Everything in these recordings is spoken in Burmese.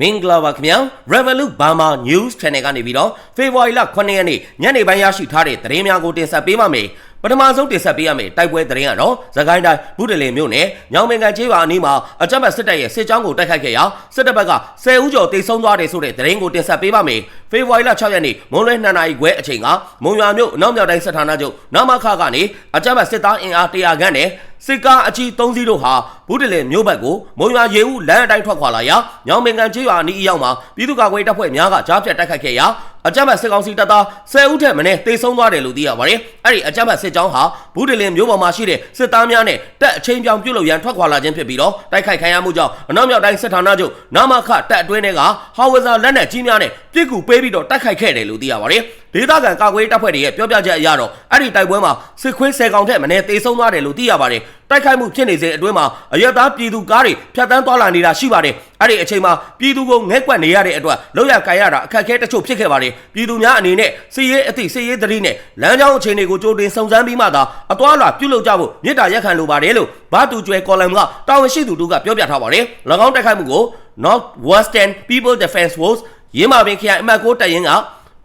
မင်္ဂလာပါခင်ဗျာ Revolut Burma News Channel ကနေပြီးတော့ဖေဖော်ဝါရီလ9ရက်နေ့ညနေပိုင်းရရှိထားတဲ့သတင်းများကိုတင်ဆက်ပေးပါမယ်ပထမဆုံးတင်ဆက်ပေးရမယ့်တိုက်ပွဲသတင်းကတော့သခိုင်းတိုင်းဘူးတလင်မြို့နယ်ညောင်မင်ကန်ကျေးရွာအနီးမှာအကြမ်းဖက်စစ်တပ်ရဲ့စစ်ကြောင်းကိုတိုက်ခိုက်ခဲ့ရာစစ်တပ်ဘက်က10ဦးကျော်တိတ်ဆုံးသွားတယ်ဆိုတဲ့သတင်းကိုတင်ဆက်ပေးပါမယ်ဖေဖော်ဝါရီလ6ရက်နေ့မွန်းလွဲ2နာရီခွဲအချိန်ကမုံရွာမြို့အနောက်မြောက်တိုင်းစစ်ဌာနချုပ်နမခကနေအကြမ်းဖက်စစ်သားအင်အား100ခန့်နဲ့ စစ်ကားအကြီး3စီးတို့ဟာဘူးတလင်မြို့ဘက်ကိုမုံရွာရေဦးလမ်းအတိုင်းထွက်ခွာလာရာညောင်မင်ကန်ကျေးရွာအနီးအရောက်မှာပြည်သူ့ကာကွယ်တပ်ဖွဲ့များကကြားဖြတ်တိုက်ခိုက်ခဲ့ရာအကြမ်းဖက်စစ်ကောင်စီတပ်သား10ဦးထက်မနည်းတေဆုံးသွားတယ်လို့သိရပါတယ်။အဲ့ဒီအကြမ်းဖက်စစ်ကြောင်းဟာဘူးတလင်မြို့ပေါ်မှာရှိတဲ့စစ်သားများနဲ့တပ်အချင်းပြောင်ပြုတ်လို့ရန်ထွက်ခွာလာခြင်းဖြစ်ပြီးတော့တိုက်ခိုက်ခံရမှုကြောင့်အနောက်မြောက်တိုင်းစစ်ဌာနချုပ်နာမခတပ်အတွင်းတွေကဟာဝဇာလက်နက်ကြီးများနဲ့ပြစ်ကူပေးပြီးတော့တိုက်ခိုက်ခဲ့တယ်လို့သိရပါတယ်။ ဒေသခံကာကွယ်တပ်ဖွဲ့တွေရဲ့ပြောပြချက်အရတော့အဲ့ဒီတိုက်ပွဲမှာစစ်ခွေး10ကောင်ထက်မနည်းတေဆုံးသွားတယ်လို့သိရပါတယ်။တိုက်ခိုက်မှုဖြစ်နေစဉ်အတွင်းမှာအရက်သားပြည်သူကားတွေဖြတ်တန်းသွားလာနေတာရှိပါတယ်။အဲ့ဒီအချိန်မှာပြည်သူကိုငဲ့ကွက်နေရတဲ့အတွက်လောက်ရကန်ရတာအခက်အခဲတချို့ဖြစ်ခဲ့ပါတယ်။ပြည်သူများအနေနဲ့စီရေးအသည့်စီရေးသတိနဲ့လမ်းကြောင်းအခြေအနေကိုကြိုတင်စုံစမ်းပြီးမှသာအသွာလာပြုလုပ်ကြဖို့မြစ်တာရက်ခံလိုပါတယ်လို့ဘာတူကျွဲကော်လမ်ကတာဝန်ရှိသူတို့ကပြောပြထားပါတယ်။၎င်းတိုက်ခိုက်မှုကို North Western People Defense Force ရင်းမာပင်ခရိုင်အမှတ်6တပ်ရင်းက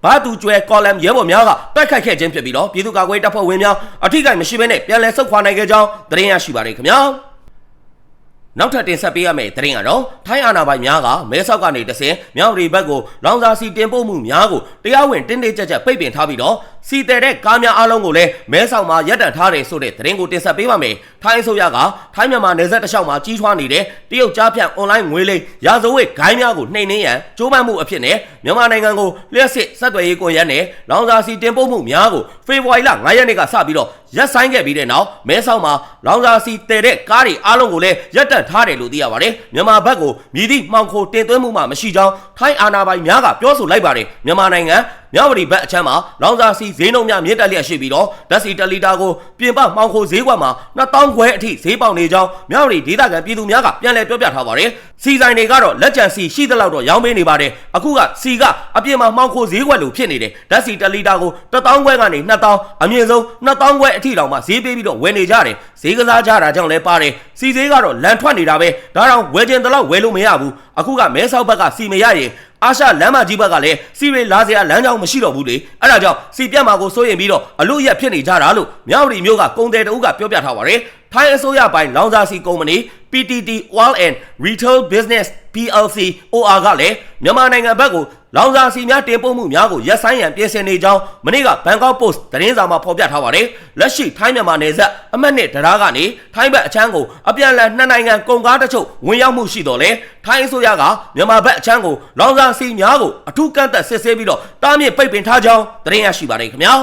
ဘာတူကျွဲကော်လမ်ရဲဘော်များကတိုက်ခိုက်ခဲ့ခြင်းဖြစ်ပြီးတော့ပြည်သူ့ကာကွယ်တပ်ဖွဲ့ဝင်များအထိကိမရှိဘဲနဲ့ပြန်လည်ဆုတ်ခွာနိုင်ခဲ့ကြောင်းသတင်းရရှိပါတယ်ခင်ဗျာနောက်ထပ်တင်ဆက်ပေးရမယ့်သတင်းကတော့ထိုင်းအာဏာပိုင်များကမဲဆောက်ကနေတဆင်မြောက်ရီဘက်ကိုလောင်စာစီတင်ပို့မှုများကိုတရားဝင်တင်းတင်းကြပ်ကြပ်ပိတ်ပင်ထားပြီးတော့စီတဲတဲ့ကားများအလုံးကိုလည်းမဲဆောက်မှာရပ်တန့်ထားတယ်ဆိုတဲ့သတင်းကိုတင်ဆက်ပေးပါမယ်။ထိုင်းအစိုးရကထိုင်းမြန်မာနယ်စပ်တစ်လျှောက်မှာကြီးထွားနေတဲ့တရုတ်ကြားဖြန့်အွန်လိုင်းငွေလိမ်ရာဇဝတ်ဂိုင်းများကိုနှိမ်နင်းရန်ကြိုးပမ်းမှုအဖြစ်နဲ့မြန်မာနိုင်ငံကိုလျှက်စစ်ဆက်သွယ်ရေးကွန်ရက်နဲ့လောင်စာစီတင်ပို့မှုများကိုဖေဖော်ဝါရီလ9ရက်နေ့ကစပြီးတော့ရက်ဆိုင်ခဲ့ပြီးတဲ့နောက်မဲဆောက်မှာလောင်စာစီတည်တဲ့ကားတွေအားလုံးကိုလည်းရပ်တန့်ထားတယ်လို့သိရပါတယ်မြန်မာဘက်ကိုမြည်သည့်မှောင်ခိုတင်သွင်းမှုမှမရှိကြောင်းထိုင်းအာဏာပိုင်များကပြောဆိုလိုက်ပါတယ်မြန်မာနိုင်ငံ မြဝတီဘက်အချမ်းမှာလောင်စာစီဈေးနှုန်းများမြင့်တက်လျက်ရှိပြီးတော့ဓာတ်ဆီ1လီတာကိုပြင်ပမှောင်ခိုဈေးကွက်မှာ2000ခွဲအထိဈေးပေါက်နေကြောင်းမြဝတီဒေသခံပြည်သူများကပြန်လည်ပြောပြထားပါတယ်စီဆိုင်တွေကတော့လက်ကျန်စီရှိသလောက်တော့ရောင်းပေးနေပါတယ်အခုကစီကအပြင်မှာမှောင်ခိုဈေးကွက်လိုဖြစ်နေတယ်ဓာတ်ဆီ1လီတာကို1000ခွဲကနေ2000အမြင့်ဆုံး2000ခွဲအထိတောင်မှဈေးပေးပြီးတော့ဝယ်နေကြတယ်ဈေးကစားကြတာကြောင့်လည်းပါတယ်စီဈေးကတော့လန်ထွက်နေတာပဲဒါတော့ဝယ်ကျင်တော့ဝယ်လို့မရဘူးအခုကမဲဆောက်ဘက်ကစီမရရင် အာရှလမ်းမကြီးဘက်ကလည်းစီရီလာစရာလမ်းကြောင်းမရှိတော့ဘူးလေအဲ့ဒါကြောင့်စီပြတ်မှာကိုစိုးရင်ပြီးတော့အလို့ရက်ဖြစ်နေကြတာလို့မြောက်ရီမျိုးကကုန်တယ်တအုပ်ကပြောပြထားပါတယ်ထိုင်းအစိုးရပိုင်းလောင်စာစီကုမ္ပဏီ PTT Oil and Retail Business PLC OR ကလည်းမြန်မာနိုင်ငံဘက်ကို လောင်စာစီများတင်ပို့မှုများကိုရပ်ဆိုင်းရန်ပြင်ဆင်နေကြောင်းမနေ့က Bangkok Post သတင်းစာမှာဖော်ပြထားပါတယ်လက်ရှိထိုင်းမြန်မာနယ်စပ်အမှတ်နှစ်တရားကနေထိုင်းဘက်အချမ်းကိုအပြန်အလှန်နှစ်နိုင်ငံကုန်ကားတချို့ဝင်ရောက်မှုရှိတော့လေထိုင်းအစိုးရကမြန်မာဘက်အချမ်းကိုလောင်စာစီများကိုအထူးကန့်သက်စစ်ဆေးပြီးတော့တားမြစ်ပိတ်ပင်ထားကြောင်းသတင်းရရှိပါတယ်ခင်ဗျာ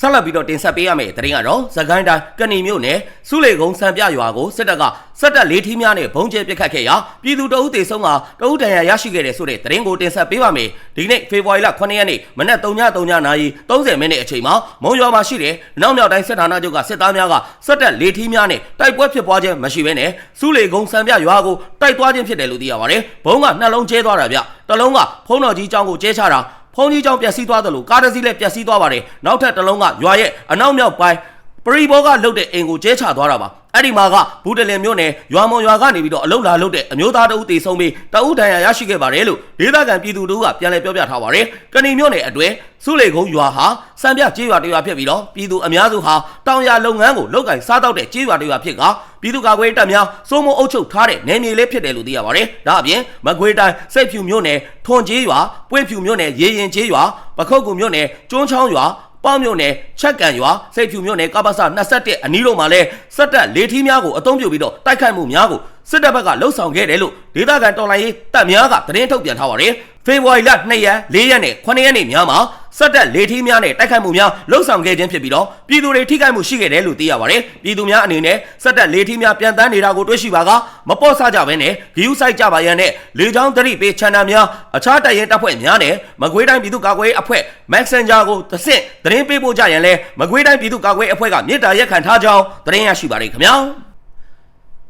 ဆက်လက်ပြီးတော့တင်ဆက်ပေးရမယ့်သတင်းကတော့သခိုင်းတိုင်းကဏီမြို့နယ်စုလေကုန်းစံပြရွာကိုစစ်တပ်ကစက်တက်လေးထီးများနဲ့ဘုံကျဲပစ်ခတ်ခဲ့ရာပြည်သူတအုပ်တေဆုံးကတအုပ်တန်ရာရရှိခဲ့တဲ့ဆိုတဲ့သတင်းကိုတင်ဆက်ပေးပါမယ်ဒီနေ့ဖေဖော်ဝါရီလ9ရက်နေ့မနက်3:03နာရီ30မိနစ်အချိန်မှာမုံရွာမှာရှိတဲ့နောက်မြောက်တိုင်းစစ်ဌာနချုပ်ကစစ်သားများကစက်တက်လေးထီးများနဲ့တိုက်ပွဲဖြစ်ပွားခြင်းမရှိဘဲနဲ့စုလေကုန်းစံပြရွာကိုတိုက်သွားခြင်းဖြစ်တယ်လို့သိရပါတယ်ဘုံကနှလုံးကျဲသွားတာဗျတလုံးကဖုံးတော်ကြီးကျောင်းကိုကျဲချတာ ဖုန်းကြီးကြောင့်ပျက်စီးသွားတယ်လို့ကားတစ်စီးလည်းပျက်စီးသွားပါတယ်နောက်ထပ်တစ်လုံးကရွာရဲ့အနောက်မြောက်ပိုင်းပရိဘောကလုတ်တဲ့အိမ်ကိုကျဲချသွားတာပါ အဲ့ဒီမှာကဘူးတလင်မြို့နယ်ရွာမွန်ရွာကနေပြီးတော့အလုတ်လာလုတ်တဲ့အမျိုးသားတဦးတေဆုံးပြီးတဦးဒဏ်ရာရရှိခဲ့ပါတယ်လို့ဒေသခံပြည်သူတို့ကပြန်လည်ပြောပြထားပါတယ်ကဏီမြို့နယ်အတွင်းစုလေကုန်းရွာဟာစံပြကျေးရွာတရွာဖြစ်ပြီးတော့ပြည်သူအများစုဟာတောင်ရလုပ်ငန်းကိုလုပ်ကင်စားတော့တဲ့ကျေးရွာတရွာဖြစ်ကပြည်သူ့ကာကွယ်တပ်များစိုးမိုးအုပ်ချုပ်ထားတဲ့နယ်မြေလေးဖြစ်တယ်လို့သိရပါတယ်ဒါအပြင်မကွေးတိုင်းစိတ်ဖြူမြို့နယ်ထွန်ကျေးရွာပွင့်ဖြူမြို့နယ်ရေရင်ကျေးရွာပခုတ်ကူမြို့နယ်ကျွန်းချောင်းရွာ ပေါင်းမြို့နယ်ချက်ကန်ရွာစိတ်ဖြူမြို့နယ်ကပ္ပစ21အနီးတို့မှာလဲစက်တက်လေးထီးများကိုအုံပြုပြီးတော့တိုက်ခိုက်မှုများကိုစစ်တပ်ဘက်ကလှုပ်ဆောင်ခဲ့တယ်လို့ဒေသခံတော်လှန်ရေးတပ်များကသတင်းထုတ်ပြန်ထားပါတယ်ဖေဖော်ဝါရီလ2ရက်4ရက်နဲ့9ရက်နေ့များမှာ စက်တက်လေးထီးများနဲ့တိုက်ခိုက်မှုများလှုပ်ဆောင်ခဲ့ခြင်းဖြစ်ပြီးတော့ပြည်သူတွေထိခိုက်မှုရှိခဲ့တယ်လို့သိရပါတယ်ပြည်သူများအနေနဲ့စက်တက်လေးထီးများပြန်တန်းနေတာကိုတွေ့ရှိပါကမပေါ့ဆကြဘဲနဲ့ဂီယူဆိုင်ကြပါရန်နဲ့လေချောင်းတရိပေးချန်နာများအခြားတပ်ရင်တပ်ဖွဲ့များနဲ့မကွေးတိုင်းပြည်သူ့ကာကွယ်ရေးအဖွဲ့ Messenger ကိုတစ်ဆင့်သတင်းပေးပို့ကြရန်လဲမကွေးတိုင်းပြည်သူ့ကာကွယ်ရေးအဖွဲ့ကမြေတားရက်ခံထားကြောင်းသတင်းရရှိပါတယ်ခင်ဗျာ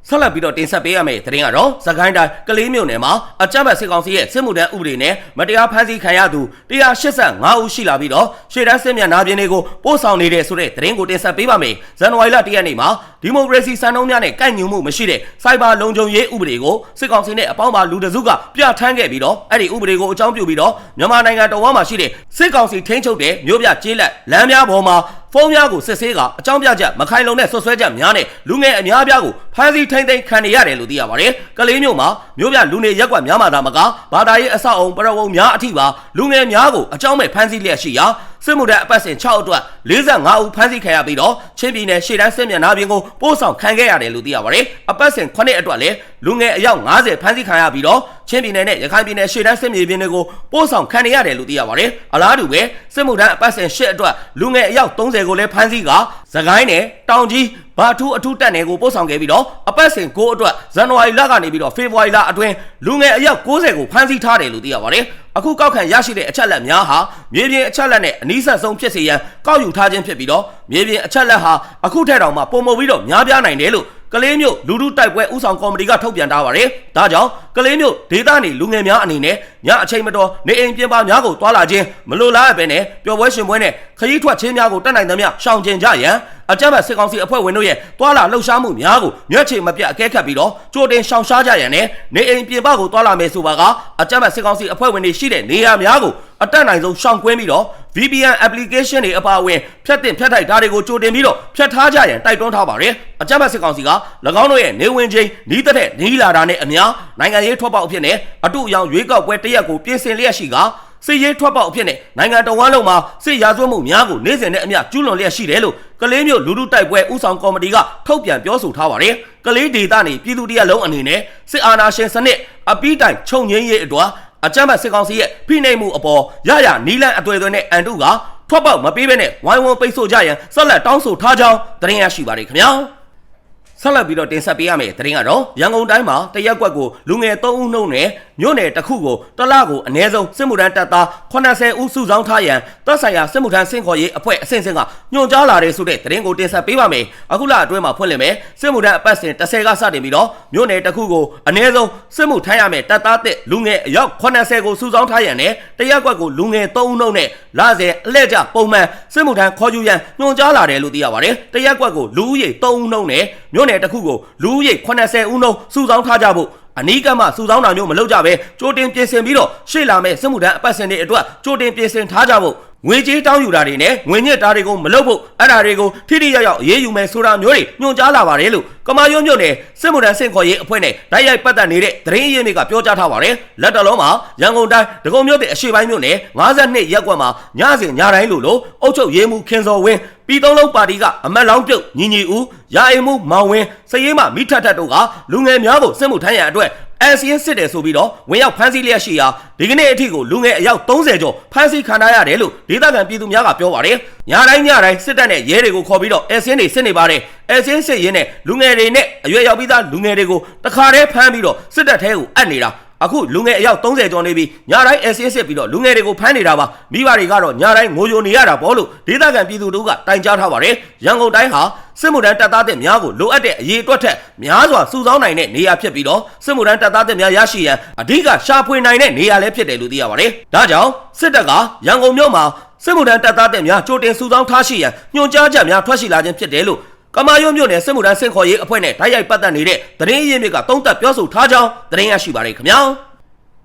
ဆဆက်လက်ပြီးတော့တင်ဆက်ပေးရမယ့်သတင်းကတော့သခိုင်းတိုင်းကလေးမြို့နယ်မှာအကြမ်းဖက်စစ်ကောင်စီရဲ့စစ်မှုထမ်းဥပဒေနဲ့မတရားဖမ်းဆီးခံရသူ185ဦးရှိလာပြီးတော့ရှေ့တန်းစစ်မျက်နှာပြင်တွေကိုပို့ဆောင်နေတဲ့ဆိုတဲ့သတင်းကိုတင်ဆက်ပေးပါမယ်။ဇန်နဝါရီလ1ရက်နေ့မှာဒီမိုကရေစီစံနှုန်းများနဲ့ကိုက်ညီမှုမရှိတဲ့စိုက်ဘာလုံခြုံရေးဥပဒေကိုစစ်ကောင်စီနဲ့အပေါင်းပါလူတစုကပြဋ္ဌာန်းခဲ့ပြီးတော့အဲ့ဒီဥပဒေကိုအကြောင်းပြုပြီးတော့မြန်မာနိုင်ငံတော်ဝန်မှာရှိတဲ့စစ်ကောင်စီထိန်းချုပ်တဲ့မြို့ပြကျေးလက်လမ်းများပေါ်မှာဖုန်းများကိုစစ်ဆေးကအကြောင်းပြချက်မခိုင်လုံတဲ့ဆွဆွဲချက်များနဲ့လူငယ်အများအပြားကိုဖမ်းဆီးထိန်းသိမ်းခံနေရတယ်လို့သိရပါတယ်။ကလေးမျိုးမှာမျိုးပြလူနေရက်ကွက်များမှာသာမကဘာသာရေးအဆောက်အုံပရဝုံများအထိပါလူငယ်များကိုအကြောင်းမဲ့ဖမ်းဆီးလျက်ရှိရာစစ်မှုထမ်းအပတ်စဉ်6အတွက်45ဦးဖမ်းဆီးခံရပြီးတော့ချင်းပြည်နယ်ရှေ့တန်းစစ်မျက်နှာပြင်ကိုပို့ဆောင်ခံခဲ့ရတယ်လို့သိရပါတယ်။အပတ်စဉ်9အတွက်လည်းလူငယ်အယောက်90ဖမ်းဆီးခံရပြီးတော့ချင်းပြည်နယ်နဲ့ရခိုင်ပြည်နယ်ရှေ့တန်းစစ်မြေပြင်တွေကိုပို့ဆောင်ခံနေရတယ်လို့သိရပါတယ်။အလားတူပဲစစ်မှုထမ်းအပတ်စဉ်10အတွက်လူငယ်အယောက်30ကိုလည်းဖမ်းဆီးကသခိုင်းနဲ့တောင်ကြီး ဘာထူးအထူးတက်နယ်ကိုပို့ဆောင်ခဲ့ပြီးတော့အပတ်စဉ်9အတွက်ဇန်နဝါရီလကနေပြီးတော့ဖေဖော်ဝါရီလအတွင်းလူငယ်အယောက်90ကိုဖမ်းဆီးထားတယ်လို့သိရပါတယ်။အခုကောက်ခံရရှိတဲ့အချက်လက်များဟာမြေပြင်အချက်လက်နဲ့အနည်းဆက်ဆုံးဖြစ်စေရန်ကောက်ယူထားခြင်းဖြစ်ပြီးတော့မြေပြင်အချက်လက်ဟာအခုထက်တောင်မှပုံမပြီးတော့များပြားနိုင်တယ်လို့ ကလေးမျိုးလူလူတိုက်ပွဲဥဆောင်ကော်မတီကထုတ်ပြန်ထားပါတယ်။ဒါကြောင့်ကလေးမျိုးဒေသနေလူငယ်များအနေနဲ့ညအချိန်မတော်နေအိမ်ပြင်ပများကိုတွာလာခြင်းမလိုလားပဲနဲ့ပျော်ပွဲရှင်ပွဲနဲ့ခရီးထွက်ခြင်းများကိုတက်နိုင်သမျှရှောင်ကျဉ်ကြရန်အကြမ်းဖက်စစ်ကောင်စီအဖွဲ့ဝင်တို့ရဲ့တွာလာလှုပ်ရှားမှုများကိုမျက်ခြေမပြတ်အကဲခတ်ပြီးတော့ကြိုတင်ရှောင်ရှားကြရန်နဲ့နေအိမ်ပြင်ပကိုတွာလာမယ်ဆိုပါကအကြမ်းဖက်စစ်ကောင်စီအဖွဲ့ဝင်တွေရှိတဲ့နေရာများကိုအတက်နိုင်ဆုံးရှောင်ကွင်းပြီးတော့ VPN application တွေအပါအဝင်ဖြတ်တင်ဖြတ်ထိုက်ဒါတွေကိုကြိုတင်ပြီးတော့ဖြတ်ထားကြရန်တိုက်တွန်းထားပါတယ်အကြမ်းဖက်စစ်ကောင်စီက၎င်းတို့ရဲ့နေဝင်ချင်းနီးတဲ့နီးလာတာနဲ့အများနိုင်ငံရေးထွက်ပေါက်အဖြစ်နဲ့အတူအယောင်ရွေးကောက်ပွဲတရက်ကိုပြင်ဆင်လျက်ရှိကစစ်ရေးထွက်ပေါက်အဖြစ်နဲ့နိုင်ငံတော်ဝန်လုံးမှာစစ်ရာဇဝတ်မှုများကိုနေ့စဉ်နဲ့အမျှကျူးလွန်လျက်ရှိတယ်လို့ကလေးမျိုးလူလူတိုက်ပွဲဥဆောင်ကော်မတီကထုတ်ပြန်ပြောဆိုထားပါတယ်။ကလေးဒေသနေပြည်သူတရက်လုံးအနေနဲ့စစ်အာဏာရှင်စနစ်အပိတိုင်ချုပ်ငြိမ်းရေးအတွက် အကြမ်းဖက်စစ်ကောင်စီရဲ့ဖိနှိပ်မှုအပေါ်ရရနီလန်အသွယ်သွယ်နဲ့အန်တုကထွက်ပေါက်မပေးဘဲနဲ့ဝိုင်းဝန်းပိတ်ဆို့ကြရန်ဆက်လက်တောင်းဆိုထားကြောင်းသတင်းရရှိပါတယ်ခင်ဗျာ။ ဆက်လက်ပြီးတော့တင်ဆက်ပေးရမယ့်သတင်းကတော့ရန်ကုန်တိုင်းမှာတရက်ကွက်ကိုလူငယ်3ဦးနှုတ်နဲ့မြို့နယ်တစ်ခုကိုတလကိုအ ਨੇ ဆုံးစစ်မှုထမ်းတပ်သား80ဦးစုဆောင်းထားရန်တပ်ဆိုင်ရာစစ်မှုထမ်းစင်ခေါ်ရေးအဖွဲ့အဆင့်ဆင့်ကညွှန်ကြားလာတဲ့ဆိုတဲ့သတင်းကိုတင်ဆက်ပေးပါမယ်။အခုလအတွင်းမှာဖွင့်လှစ်မယ်စစ်မှုထမ်းအပတ်စဉ်30ကစတင်ပြီးတော့မြို့နယ်တစ်ခုကိုအ ਨੇ ဆုံးစစ်မှုထမ်းရမယ့်တပ်သားတစ်လူငယ်အယောက်80ကိုစုဆောင်းထားရန်နဲ့တရက်ကွက်ကိုလူငယ်3ဦးနှုတ်နဲ့လစဉ်အလှည့်ကျပုံမှန်စစ်မှုထမ်းခေါ်ယူရန်ညွှန်ကြားလာတယ်လို့သိရပါတယ်။တရက်ကွက်ကိုလူဦးရေ3ဦးနှုတ်နဲ့မြို့နယ်တစ်ခုကိုလူဦးရေ80ဦးနှုန်းစုဆောင်းထားကြဖို့အနီးကမှစုဆောင်းတာမျိုးမလုပ်ကြဘဲကြိုတင်ပြင်ဆင်ပြီးတော့ရှေ့လာမဲ့စစ်မှုထမ်းအပတ်စဉ်တွေအတွက်ကြိုတင်ပြင်ဆင်ထားကြဖို့ငွေကြေးတောင်းယူတာတွေနဲ့ငွေညစ်တာတွေကိုမလုပ်ဖို့အဲ့ဒါတွေကိုထိထိရောက်ရောက်အေးအေးယူမယ်ဆိုတာမျိုးတွေညွှန်ကြားလာပါတယ်လို့ကမာယုံမြို့နယ်စစ်မှုထမ်းစင်ခေါ်ရေးအဖွဲ့နဲ့တိုက်ရိုက်ပတ်သက်နေတဲ့သတင်းရင်းမြစ်ကပြောကြားထားပါတယ်လက်တလုံးမှာရန်ကုန်တိုင်းဒဂုံမြို့တဲ့အရှိပိုင်းမြို့နယ်52ရပ်ကွက်မှာညစဉ်ညတိုင်းလို့လို့အုတ်ချုပ်ရေးမှုခင်စော်ဝင်း ပြည်သုံးလုံးပါတီကအမတ်လောင်းပြုတ်ညီညီဦးရာအိမ်မှုမောင်ဝင်းစရေးမမိထက်ထက်တို့ကလူငယ်များကိုစစ်မှုထမ်းရန်အတွက်အန်စီရင်စစ်တယ်ဆိုပြီးတော့ဝင်ရောက်ဖမ်းဆီးလျက်ရှိရာဒီကနေ့အထိကိုလူငယ်အယောက်30ကျော်ဖမ်းဆီးခံထားရတယ်လို့ဒေသခံပြည်သူများကပြောပါတယ်။ညတိုင်းညတိုင်းစစ်တပ်နဲ့ရဲတွေကိုခေါ်ပြီးတော့အန်စီရင်တွေစစ်နေပါတယ်။အန်စီရင်စစ်ရင်းနဲ့လူငယ်တွေနဲ့အရွယ်ရောက်ပြီးသားလူငယ်တွေကိုတခါတည်းဖမ်းပြီးတော့စစ်တပ်ထဲကိုအပ်နေတာ အခုလူငယ်အယောက်30ကျော်နေပြီညတိုင်းအစင်းစစ်ပြီးတော့လူငယ်တွေကိုဖမ်းနေတာပါမိဘတွေကတော့ညတိုင်းငိုယိုနေရတာပေါ့လို့ဒေသခံပြည်သူတို့ကတိုင်ကြားထားပါတယ်ရန်ကုန်တိုင်းဟာစစ်မှုထမ်းတပ်သားတဲ့များကိုလိုအပ်တဲ့အရေးအတွက်ထက်များစွာစုဆောင်းနိုင်တဲ့နေရာဖြစ်ပြီးတော့စစ်မှုထမ်းတပ်သားတဲ့များရရှိရန်အဓိကရှာဖွေနိုင်တဲ့နေရာလည်းဖြစ်တယ်လို့သိရပါတယ်ဒါကြောင့်စစ်တပ်ကရန်ကုန်မြို့မှာစစ်မှုထမ်းတပ်သားတဲ့များကြိုတင်စုဆောင်းထားရှိရန်ညွှန်ကြားချက်များထွက်ရှိလာခြင်းဖြစ်တယ်လို့ ကမာယုံမြို့နယ်စစ်မှုထမ်းစင်ခေါ်ရေးအဖွဲ့နဲ့တိုက်ရိုက်ပတ်သက်နေတဲ့သတင်းရင်းမြစ်ကတုံးသက်ပြောဆိုထားကြောင်းသတင်းရရှိပါတယ်ခင်ဗျာ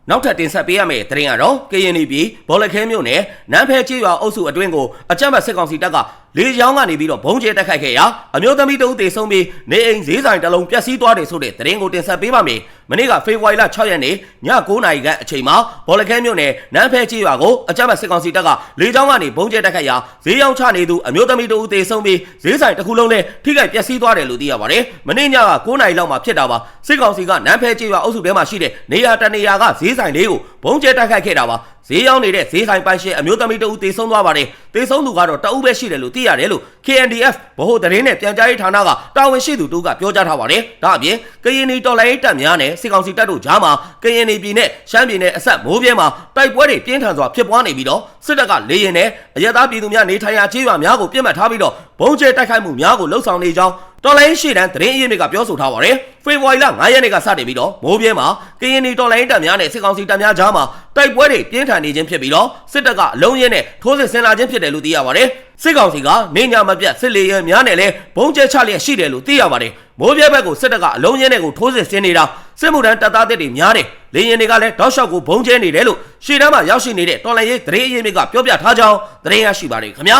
နောက်ထပ်တင်ဆက်ပေးရမယ့်သတင်းကတော့ကရင်ပြည်ဘောလခဲမြို့နယ်နန်းဖဲကျေးရွာအုပ်စုအတွင်းကိုအကြမ်းဖက်စစ်ကောင်စီတပ်က လေကြောင်းကနေပြီးတော့ဘုံကျဲတက်ခိုက်ခဲ့ရာအမျိုးသမီးတဦးသေဆုံးပြီးနေအိမ်ဈေးဆိုင်တစ်လုံးပျက်စီးသွားတယ်ဆိုတဲ့သတင်းကိုတင်ဆက်ပေးပါမယ်။မနေ့ကဖေဖော်ဝါရီလ6ရက်နေ့ည9:00နာရီခန့်အချိန်မှာဘောလခဲမြို့နယ်နန်းဖဲကျေးရွာကိုအကြမ်းဖက်စစ်ကောင်စီတပ်ကလေကြောင်းကနေဘုံကျဲတက်ခိုက်ရာဈေးရောင်းချနေသူအမျိုးသမီးတဦးသေဆုံးပြီးဈေးဆိုင်တစ်ခုလုံးလည်းထိခိုက်ပျက်စီးသွားတယ်လို့သိရပါတယ်။မနေ့ညက9:00နာရီလောက်မှာဖြစ်တာပါ။စစ်ကောင်စီကနန်းဖဲကျေးရွာအုပ်စုထဲမှာရှိတဲ့နေရာတနေရာကဈေးဆိုင်လေးကိုဘုံကျဲတက်ခိုက်ခဲ့တာပါ။ဈေးရောက်နေတဲ့ဈေးဆိုင်ပိုင်ရှင်အမျိုးသမီးတဦးတေဆုံးသွားပါတယ်။ တေဆုံးသူကတော့တအုပ်ပဲရှိတယ်လို့သိရတယ်လို့ KNDF ဗဟိုသတင်းနဲ့ပြန်ကြားရေးဌာနကတာဝန်ရှိသူတို့ကပြောကြားထားပါတယ်။ဒါအပြင်ကရင်နီတော်လိုင်းတပ်များနဲ့စစ်ကောင်စီတပ်တို့ကြားမှာကရင်နီပြည်နဲ့ရှမ်းပြည်နယ်အဆက်မိုးပြဲမှာတိုက်ပွဲတွေပြင်းထန်စွာဖြစ်ပွားနေပြီးတော့စစ်တပ်ကလေရင်နဲ့အရသာပြည်သူများနေထိုင်ရာခြေရွာများကိုပြစ်မှတ်ထားပြီးတော့ဘုံကျဲတိုက်ခိုက်မှုများကိုလှုပ်ဆောင်နေကြောင်း တော်လိုင်းရှေ့တန်းသတင်းအရင်းမြစ်ကပြောဆိုထားပါတယ်ဖေဖော်ဝါရီလ9ရက်နေ့ကစတင်ပြီးတော့မိုးပြဲမှာကရင်နီတော်လိုင်းတပ်များနဲ့စစ်ကောင်စီတပ်များကြားမှာတိုက်ပွဲတွေပြင်းထန်နေခြင်းဖြစ်ပြီးတော့စစ်တပ်ကအလုံးရဲနဲ့ထိုးစစ်ဆင်လာခြင်းဖြစ်တယ်လို့သိရပါတယ်စစ်ကောင်စီကနေညာမပြတ်စစ်လေယာဉ်များနဲ့လည်းဘုံကျဲချလျက်ရှိတယ်လို့သိရပါတယ်မိုးပြဲဘက်ကိုစစ်တပ်ကအလုံးရဲနဲ့ကိုထိုးစစ်ဆင်နေတာစစ်မှုထမ်းတပ်သားတွေများတယ်လေရင်တွေကလည်းတောက်လျှောက်ကိုဘုံကျဲနေတယ်လို့ရှေ့တန်းမှာရောက်ရှိနေတဲ့တော်လိုင်းရေးသတင်းအရင်းမြစ်ကပြောပြထားကြောင်းသတင်းရရှိပါတယ်ခင်ဗျာ